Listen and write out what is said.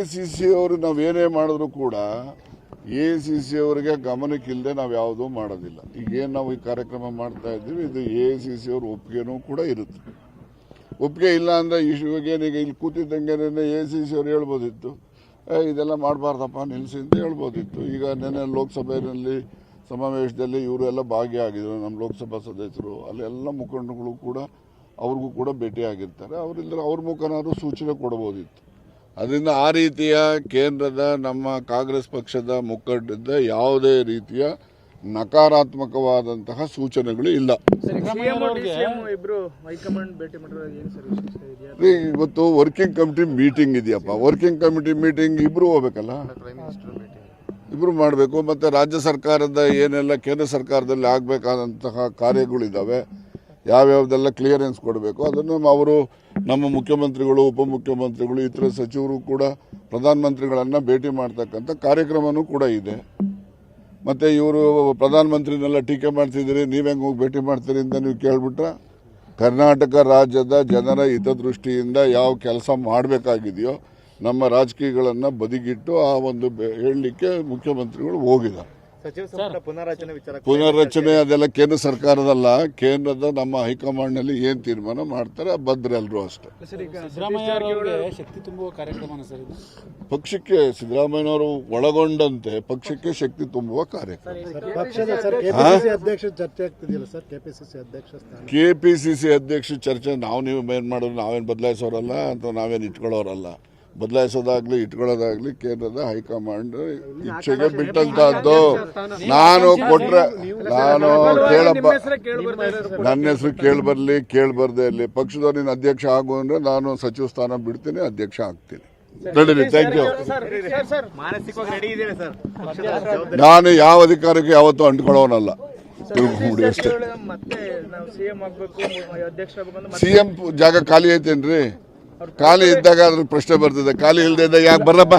A C ಅವರು ನಾವೇನೇ ಮಾಡಿದ್ರು ಕೂಡ ಎ ಸಿ ಸಿ ಅವರಿಗೆ ಗಮನಕ್ಕಿಲ್ಲದೆ ನಾವು ಯಾವುದೂ ಮಾಡೋದಿಲ್ಲ. ಈಗ ಏನು ನಾವು ಈ ಕಾರ್ಯಕ್ರಮ ಮಾಡ್ತಾ ಇದ್ದೀವಿ, ಇದು ಎ ಸಿ ಸಿ ಅವ್ರ ಒಪ್ಪಿಗೆನೂ ಕೂಡ ಇರುತ್ತೆ. ಒಪ್ಪಿಗೆ ಇಲ್ಲ ಅಂದರೆ ಇವಾಗೇನೀಗ ಇಲ್ಲಿ ಕೂತಿದ್ದಂಗೆ ಎ ಸಿ ಸಿ ಅವ್ರು ಹೇಳ್ಬೋದಿತ್ತು. ಇದೆಲ್ಲ ಮಾಡಬಾರ್ದಪ್ಪ ನಿಲ್ಲಿಸಿ ಅಂತ ಹೇಳ್ಬೋದಿತ್ತು. ಈಗ ನೆನ್ನೆ ಲೋಕಸಭೆಯಲ್ಲಿ ಸಮಾವೇಶದಲ್ಲಿ ಇವರೆಲ್ಲ ಭಾಗಿಯಾಗಿದ್ದರು ನಮ್ಮ ಲೋಕಸಭಾ ಸದಸ್ಯರು. ಅಲ್ಲೆಲ್ಲ ಮುಖಂಡಗಳು ಕೂಡ ಅವ್ರಿಗೂ ಕೂಡ ಭೇಟಿಯಾಗಿರ್ತಾರೆ. ಅವರಿಂದ ಅವ್ರ ಮುಖನಾದ್ರು ಸೂಚನೆ ಕೊಡ್ಬೋದಿತ್ತು. ಅದರಿಂದ ಆ ರೀತಿಯ ಕೇಂದ್ರದ ನಮ್ಮ ಕಾಂಗ್ರೆಸ್ ಪಕ್ಷದ ಮುಖಂಡದ ಯಾವುದೇ ರೀತಿಯ ನಕಾರಾತ್ಮಕವಾದಂತಹ ಸೂಚನೆಗಳು ಇಲ್ಲ. ಸಿಎಂ ಡಿಸಿಎಂ ಇಬ್ರು ಹೈಕಮಾಂಡ್ ಭೇಟಿ ಮಾಡಿರೋದು ಏನು ಸರ್ ವಿಶೇಷ ಇವತ್ತು ವರ್ಕಿಂಗ್ ಕಮಿಟಿ ಮೀಟಿಂಗ್ ಇದೆಯಪ್ಪ. ವರ್ಕಿಂಗ್ ಕಮಿಟಿ ಮೀಟಿಂಗ್ ಇಬ್ರು ಹೋಗ್ಬೇಕಲ್ಲ? ಇಬ್ರು ಮಾಡಬೇಕು ಮತ್ತೆ ರಾಜ್ಯ ಸರ್ಕಾರದ ಏನೆಲ್ಲ ಕೇಂದ್ರ ಸರ್ಕಾರದಲ್ಲಿ ಆಗಬೇಕಾದಂತಹ ಕಾರ್ಯಗಳಿದ್ದಾವೆ ಯಾವ್ಯಾವ್ದೆಲ್ಲ ಕ್ಲಿಯರೆನ್ಸ್ ಕೊಡಬೇಕು ಅದನ್ನು ಅವರು ನಮ್ಮ ಮುಖ್ಯಮಂತ್ರಿಗಳು, ಉಪಮುಖ್ಯಮಂತ್ರಿಗಳು, ಇತರ ಸಚಿವರು ಕೂಡ ಪ್ರಧಾನಮಂತ್ರಿಗಳನ್ನು ಭೇಟಿ ಮಾಡ್ತಕ್ಕಂಥ ಕಾರ್ಯಕ್ರಮನೂ ಕೂಡ ಇದೆ. ಮತ್ತು ಇವರು ಪ್ರಧಾನಮಂತ್ರಿನೆಲ್ಲ ಟೀಕೆ ಮಾಡ್ತಿದ್ದೀರಿ, ನೀವು ಹೆಂಗೆ ಹೋಗಿ ಭೇಟಿ ಮಾಡ್ತೀರಿ ಅಂತ ನೀವು ಕೇಳಿಬಿಟ್ರೆ, ಕರ್ನಾಟಕ ರಾಜ್ಯದ ಜನರ ಹಿತದೃಷ್ಟಿಯಿಂದ ಯಾವ ಕೆಲಸ ಮಾಡಬೇಕಾಗಿದೆಯೋ ನಮ್ಮ ರಾಜಕೀಯಗಳನ್ನು ಬದಿಗಿಟ್ಟು ಆ ಒಂದು ಹೇಳಲಿಕ್ಕೆ ಮುಖ್ಯಮಂತ್ರಿಗಳು ಹೋಗಿದ್ದಾರೆ. ಪುನರ್ರಚನೆ ಅದೆಲ್ಲ ಕೇಂದ್ರ ಸರ್ಕಾರದಲ್ಲ ಕೇಂದ್ರದ ನಮ್ಮ ಹೈಕಮಾಂಡ್ನಲ್ಲಿ ಏನು ತೀರ್ಮಾನ ಮಾಡ್ತಾರೆ ಬದ್ರೆಲ್ಲರೂ ಅಷ್ಟೇ. ಶಕ್ತಿ ತುಂಬುವ ಕಾರ್ಯಕ್ರಮ ಸರ್ ಇದು? ಪಕ್ಷಕ್ಕೆ ಸಿದ್ದರಾಮಯ್ಯನವರು ಒಳಗೊಂಡಂತೆ ಪಕ್ಷಕ್ಕೆ ಶಕ್ತಿ ತುಂಬುವ ಕಾರ್ಯಕ್ರಮ. ಪಕ್ಷದ ಸರ್ ಕೆಪಿಸಿಸಿ ಅಧ್ಯಕ್ಷ ಚರ್ಚೆ ಆಗ್ತಿದೆಯಲ್ಲ ಸರ್ ಕೆಪಿಸಿಸಿ ಅಧ್ಯಕ್ಷ ಸ್ಥಾನ? ಕೆ ಪಿ ಸಿ ಸಿ ಅಧ್ಯಕ್ಷ ಚರ್ಚೆ ನಾವು ನೀವು ಏನ್ ಮಾಡಿದ್ರು ನಾವೇನ್ ಬದಲಾಯಿಸೋರಲ್ಲ ಅಂತ ನಾವೇನ್ ಇಟ್ಕೊಳ್ಳೋರಲ್ಲ. ಬದಲಾಯಿಸೋದಾಗ್ಲಿ ಇಟ್ಕೊಳ್ಳೋದಾಗ್ಲಿ ಕೇಂದ್ರದ ಹೈಕಮಾಂಡ್ ಇಚ್ಛೆಗೆ ಬಿಟ್ಟಂತಹದ್ದು ನಾನು ಕೊಟ್ರೆ ನಾನು ಕೇಳಪ್ಪ ನನ್ನ ಹೆಸರು ಕೇಳಿ ಬರಲಿ ಕೇಳಿ ಬರ್ದೇ ಇರಲಿ. ಪಕ್ಷದವ್ರು ನೀನು ಅಧ್ಯಕ್ಷ ಆಗು ಅಂದ್ರೆ ನಾನು ಸಚಿವ ಸ್ಥಾನ ಬಿಡ್ತೀನಿ ಅಧ್ಯಕ್ಷ ಆಗ್ತೀನಿ. ನಡೀರಿ thank you sir sir sir ಮಾನಸಿಕವಾಗಿ ರೆಡಿ ಇದ್ದೇನೆ ಸರ್. ನಾನು ಯಾವ ಅಧಿಕಾರಕ್ಕೆ ಯಾವತ್ತೂ ಅಂಟ್ಕೊಳ್ಳೋನಲ್ಲ. ಅಷ್ಟೇ. ಸಿಎಂ ಜಾಗ ಖಾಲಿ ಐತೇನ್ರಿ? ಖಾಲಿ ಇದ್ದಾಗ ಅದ್ರ ಪ್ರಶ್ನೆ ಬರ್ತದೆ. ಖಾಲಿ ಇಲ್ಲದೆ ಇದ್ದಾಗ ಯಾಕೆ ಬರಪ್ಪ.